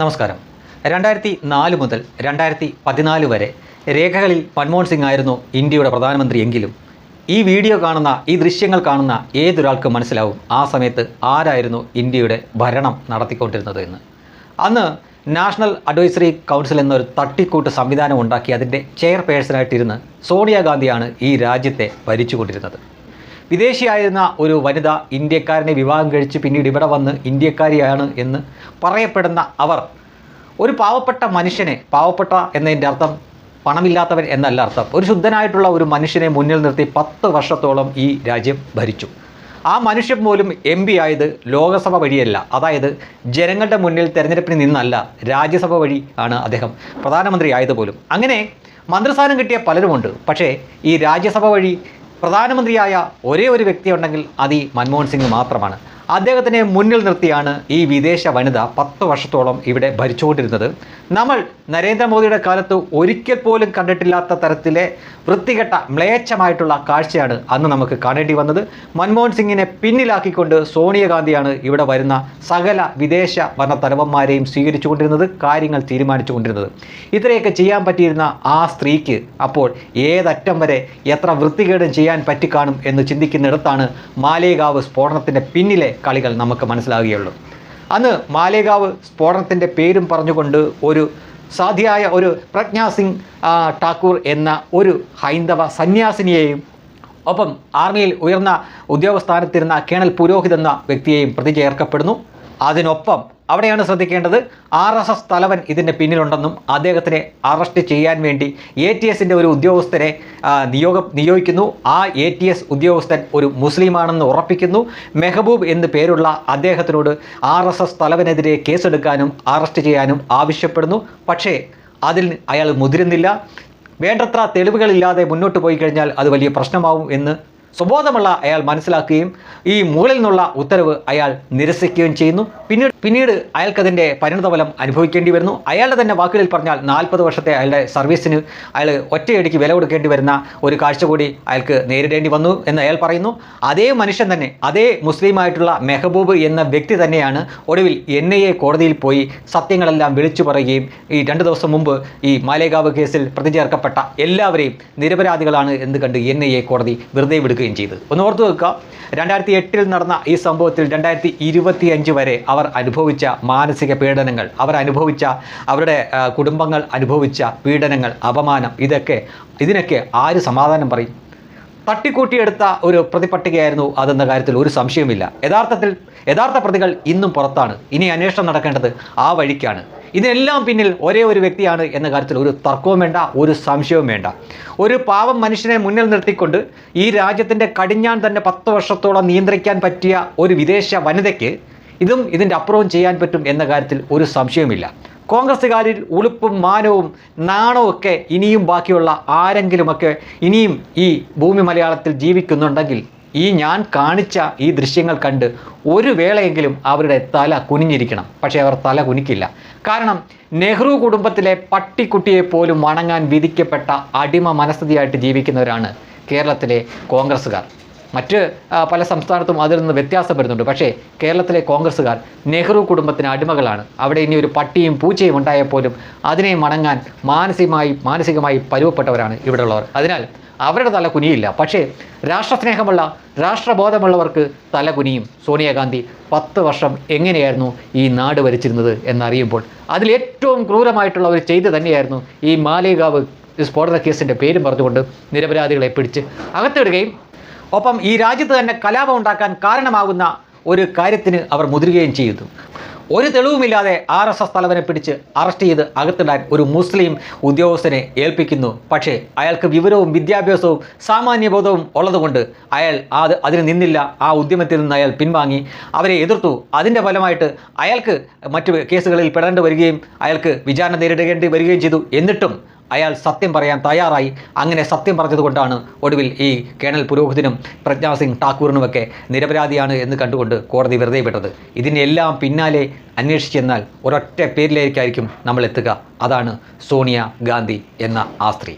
നമസ്കാരം. രണ്ടായിരത്തി നാല് മുതൽ രണ്ടായിരത്തി പതിനാല് വരെ രേഖകളിൽ മൻമോഹൻ സിംഗ് ആയിരുന്നു ഇന്ത്യയുടെ പ്രധാനമന്ത്രി എങ്കിലും. ഈ വീഡിയോ കാണുന്ന ഈ ദൃശ്യങ്ങൾ കാണുന്ന ഏതൊരാൾക്കും മനസ്സിലാവും ആ സമയത്ത് ആരായിരുന്നു ഇന്ത്യയുടെ ഭരണം നടത്തിക്കൊണ്ടിരുന്നത് എന്ന്. അന്ന് നാഷണൽ അഡ്വൈസറി കൗൺസിൽ എന്നൊരു തട്ടിക്കൂട്ട് സംവിധാനം ഉണ്ടാക്കി അതിന്റെ ചെയർപേഴ്സണായിട്ടിരുന്ന് സോണിയാഗാന്ധിയാണ് ഈ രാജ്യത്തെ ഭരിച്ചുകൊണ്ടിരുന്നത്. വിദേശിയായിരുന്ന ഒരു വനിത ഇന്ത്യക്കാരനെ വിവാഹം കഴിച്ച് പിന്നീട് ഇവിടെ വന്ന് ഇന്ത്യക്കാരിയാണ് എന്ന് പറയപ്പെടുന്ന അവർ ഒരു പാവപ്പെട്ട മനുഷ്യനെ പാവപ്പെട്ട എന്നതിന്റെ അർത്ഥം പണമില്ലാത്തവൻ എന്നല്ല അർത്ഥം. ഒരു ശുദ്ധനായിട്ടുള്ള ഒരു മനുഷ്യനെ മുന്നിൽ നിർത്തി പത്ത് വർഷത്തോളം ഈ രാജ്യം ഭരിച്ചു. ആ മനുഷ്യൻ പോലും എം പി ആയത് ലോകസഭ വഴിയല്ല. അതായത് ജനങ്ങളുടെ മുന്നിൽ തെരഞ്ഞെടുപ്പിന് നിന്നല്ല രാജ്യസഭ വഴി ആണ് അദ്ദേഹം പ്രധാനമന്ത്രി ആയത് പോലും. അങ്ങനെ മന്ത്രിസ്ഥാനം കിട്ടിയ പലരുമുണ്ട്. പക്ഷേ ഈ രാജ്യസഭ വഴി പ്രധാനമന്ത്രിയായ ഒരേ ഒരു വ്യക്തി ഉണ്ടെങ്കിൽ അത് ഈ മൻമോഹൻ സിംഗ് മാത്രമാണ്. അദ്ദേഹത്തിനെ മുന്നിൽ നിർത്തിയാണ് ഈ വിദേശ വനിത പത്ത് വർഷത്തോളം ഇവിടെ ഭരിച്ചുകൊണ്ടിരുന്നത്. നമ്മൾ നരേന്ദ്രമോദിയുടെ കാലത്ത് ഒരിക്കൽ പോലും കണ്ടിട്ടില്ലാത്ത തരത്തിലെ വൃത്തികെട്ട മ്ലേച്ഛമായിട്ടുള്ള കാഴ്ചയാണ് അന്ന് നമുക്ക് കാണേണ്ടി വന്നത്. മൻമോഹൻ സിംഗിനെ പിന്നിലാക്കിക്കൊണ്ട് സോണിയാഗാന്ധിയാണ് ഇവിടെ വരുന്ന സകല വിദേശ തലവന്മാരെയും സ്വീകരിച്ചുകൊണ്ടിരുന്നത് കാര്യങ്ങൾ തീരുമാനിച്ചുകൊണ്ടിരുന്നത്. ഇത്രയൊക്കെ ചെയ്യാൻ പറ്റിയിരുന്ന ആ സ്ത്രീക്ക് അപ്പോൾ ഏതറ്റം വരെ എത്ര വൃത്തികേടും ചെയ്യാൻ പറ്റിക്കാണും എന്ന് ചിന്തിക്കുന്നിടത്താണ് മാലേഗാവ് സ്ഫോടനത്തിന്റെ പിന്നിലെ കളികൾ നമുക്ക് മനസ്സിലാകുകയുള്ളൂ. അന്ന് മാലേഗാവ് സ്ഫോടനത്തിന്റെ പേരും പറഞ്ഞുകൊണ്ട് ഒരു സാധ്യയായ ഒരു പ്രജ്ഞാ സിംഗ് ഠാക്കൂർ എന്ന ഒരു ഹൈന്ദവ സന്യാസിനിയെയും ഒപ്പം ആർമിയിൽ ഉയർന്ന ഉദ്യോഗസ്ഥാനത്തിരുന്ന കേണൽ പുരോഹിത് എന്ന വ്യക്തിയെയും പ്രതി ചേർക്കപ്പെടുന്നു അതിനൊപ്പം അവിടെയാണ് ശ്രദ്ധിക്കേണ്ടത് ആർ എസ് എസ് തലവൻ ഇതിന്റെ പിന്നിലുണ്ടെന്നും അദ്ദേഹത്തിനെ അറസ്റ്റ് ചെയ്യാൻ വേണ്ടി എ ടി എസിന്റെ ഒരു ഉദ്യോഗസ്ഥനെ നിയോഗ നിയോഗം നിയോഗിക്കുന്നു. ആ എ ടി എസ് ഉദ്യോഗസ്ഥൻ ഒരു മുസ്ലിമാണെന്ന് ഉറപ്പിക്കുന്നു. മെഹബൂബ് എന്ന് പേരുള്ള അദ്ദേഹത്തിനോട് ആർ എസ് എസ് തലവനെതിരെ കേസെടുക്കാനും അറസ്റ്റ് ചെയ്യാനും ആവശ്യപ്പെടുന്നു. പക്ഷേ അതിൽ അയാൾ മുതിരുന്നില്ല. വേണ്ടത്ര തെളിവുകളില്ലാതെ മുന്നോട്ട് പോയി കഴിഞ്ഞാൽ അത് വലിയ പ്രശ്നമാവും എന്ന് സ്വബോധമുള്ള അയാൾ മനസ്സിലാക്കുകയും ഈ മുകളിൽ നിന്നുള്ള ഉത്തരവ് അയാൾ നിരസിക്കുകയും ചെയ്യുന്നു. പിന്നീട് പിന്നീട് അയാൾക്കതിന്റെ പരിണതഫലം അനുഭവിക്കേണ്ടി വരുന്നു. അയാളുടെ തന്നെ വാക്കുകളിൽ പറഞ്ഞാൽ നാൽപ്പത് വർഷത്തെ അയാളുടെ സർവീസിന് അയാൾ ഒറ്റയടിക്ക് വില കൊടുക്കേണ്ടി വരുന്ന ഒരു കാഴ്ച കൂടി അയാൾക്ക് നേരിടേണ്ടി വന്നു എന്ന് അയാൾ പറയുന്നു. അതേ മനുഷ്യൻ തന്നെ അതേ മുസ്ലിമായിട്ടുള്ള മെഹബൂബ് എന്ന വ്യക്തി തന്നെയാണ് ഒടുവിൽ എൻ ഐ എ കോടതിയിൽ പോയി സത്യങ്ങളെല്ലാം വിളിച്ചു പറയുകയും ഈ രണ്ട് ദിവസം മുമ്പ് ഈ മാലേഗാവ് കേസിൽ പ്രതി ചേർക്കപ്പെട്ട എല്ലാവരെയും നിരപരാധികളാണ് എന്ന് കണ്ട് എൻ ഐ എ കോടതി വെറുതെ വിടുകയും ചെയ്തു. ഒന്ന് ഓർത്തു വെക്കുക രണ്ടായിരത്തി എട്ടിൽ നടന്ന ഈ സംഭവത്തിൽ രണ്ടായിരത്തി ഇരുപത്തി അഞ്ച് വരെ അവർ അനുഭവിച്ച മാനസിക പീഡനങ്ങൾ അവർ അനുഭവിച്ച അവരുടെ കുടുംബങ്ങൾ അനുഭവിച്ച പീഡനങ്ങൾ അപമാനം ഇതൊക്കെ ഇതിനൊക്കെ ആര് സമാധാനം പറയും? തട്ടിക്കൂട്ടിയെടുത്ത ഒരു പ്രതിപട്ടികയായിരുന്നു അതെന്ന കാര്യത്തിൽ ഒരു സംശയവുമില്ല. യഥാർത്ഥത്തിൽ യഥാർത്ഥ പ്രതികൾ ഇന്നും പുറത്താണ്. ഇനി അന്വേഷണം നടക്കേണ്ടത് ആ വഴിക്കാണ്. ഇതിനെല്ലാം പിന്നിൽ ഒരേ ഒരു വ്യക്തിയാണ് എന്ന കാര്യത്തിൽ ഒരു തർക്കവും വേണ്ട ഒരു സംശയവും വേണ്ട. ഒരു പാവം മനുഷ്യനെ മുന്നിൽ നിർത്തിക്കൊണ്ട് ഈ രാജ്യത്തിന്റെ കടിഞ്ഞാൻ തന്നെ പത്ത് വർഷത്തോളം നിയന്ത്രിക്കാൻ പറ്റിയ ഒരു വിദേശ വനിതയ്ക്ക് ഇതും ഇതിന്റെ അപ്പുറവും ചെയ്യാൻ പറ്റും എന്ന കാര്യത്തിൽ ഒരു സംശയവുമില്ല. കോൺഗ്രസ്സുകാരിൽ ഉളുപ്പും മാനവും നാണവും ഒക്കെ ഇനിയും ബാക്കിയുള്ള ആരെങ്കിലുമൊക്കെ ഇനിയും ഈ ഭൂമി മലയാളത്തിൽ ജീവിക്കുന്നുണ്ടെങ്കിൽ ഈ ഞാൻ കാണിച്ച ഈ ദൃശ്യങ്ങൾ കണ്ട് ഒരു വേളയെങ്കിലും അവരുടെ തല കുനിഞ്ഞിരിക്കണം. പക്ഷേ അവർ തല കുനിക്കില്ല. കാരണം നെഹ്റു കുടുംബത്തിലെ പട്ടിക്കുട്ടിയെ പോലും വണങ്ങാൻ വിധിക്കപ്പെട്ട അടിമ മനസ്ഥിതിയായിട്ട് ജീവിക്കുന്നവരാണ് കേരളത്തിലെ കോൺഗ്രസ്സുകാർ. മറ്റ് പല സംസ്ഥാനത്തും അതിൽ നിന്ന് വ്യത്യാസം വരുന്നുണ്ട്. പക്ഷേ കേരളത്തിലെ കോൺഗ്രസ്സുകാർ നെഹ്റു കുടുംബത്തിന് അടിമകളാണ്. അവിടെ ഇനി ഒരു പട്ടിയും പൂച്ചയും ഉണ്ടായാൽ പോലും അതിനെ മണങ്ങാൻ മാനസികമായി മാനസികമായി പരുവപ്പെട്ടവരാണ് ഇവിടെയുള്ളവർ. അതിനാൽ അവരുടെ തല കുനിയില്ല. പക്ഷേ രാഷ്ട്രസ്നേഹമുള്ള രാഷ്ട്രബോധമുള്ളവർക്ക് തല കുനിയും. സോണിയാഗാന്ധി പത്ത് വർഷം എങ്ങനെയായിരുന്നു ഈ നാട് ഭരിച്ചിരുന്നത് എന്നറിയുമ്പോൾ അതിലേറ്റവും ക്രൂരമായിട്ടുള്ള ഒരു ചെയ്ത് തന്നെയായിരുന്നു ഈ മാലേഗാവ് സ്ഫോടന കേസിന്റെ പേരും പറഞ്ഞുകൊണ്ട് നിരപരാധികളെ പിടിച്ച് അകത്തിടുകയും ഒപ്പം ഈ രാജ്യത്ത് തന്നെ കലാപം ഉണ്ടാക്കാൻ കാരണമാകുന്ന ഒരു കാര്യത്തിന് അവർ മുതിരുകയും ചെയ്തു. ഒരു തെളിവുമില്ലാതെ ആർ എസ് എസ് തലവനെ പിടിച്ച് അറസ്റ്റ് ചെയ്ത് അകത്തിടാൻ ഒരു മുസ്ലിം ഉദ്യോഗസ്ഥനെ ഏൽപ്പിക്കുന്നു. പക്ഷേ അയാൾക്ക് വിവരവും വിദ്യാഭ്യാസവും സാമാന്യബോധവും ഉള്ളതുകൊണ്ട് അയാൾ അത് അതിന് നിന്നില്ല. ആ ഉദ്യമത്തിൽ നിന്ന് അയാൾ പിൻവാങ്ങി. അവരെ എതിർത്തു. അതിന്റെ ഫലമായിട്ട് അയാൾക്ക് മറ്റ് കേസുകളിൽ പെടേണ്ടി വരികയും അയാൾക്ക് വിചാരണ നേരിടേണ്ടി വരികയും ചെയ്തു. എന്നിട്ടും അയാൾ സത്യം പറയാൻ തയ്യാറായി. അങ്ങനെ സത്യം പറഞ്ഞതുകൊണ്ടാണ് ഒടുവിൽ ഈ കേണൽ പുരോഹിതനും പ്രജ്ഞാസിംഗ് ഠാക്കൂറിനുമൊക്കെ നിരപരാധിയാണ് എന്ന് കണ്ടുകൊണ്ട് കോടതി വെറുതെ വിട്ടത്. ഇതിനെല്ലാം പിന്നാലെ അന്വേഷിച്ചെന്നാൽ ഒരൊറ്റ പേരിലേക്കായിരിക്കും നമ്മൾ എത്തുക. അതാണ് സോണിയ ഗാന്ധി എന്ന ആ സ്ത്രീ.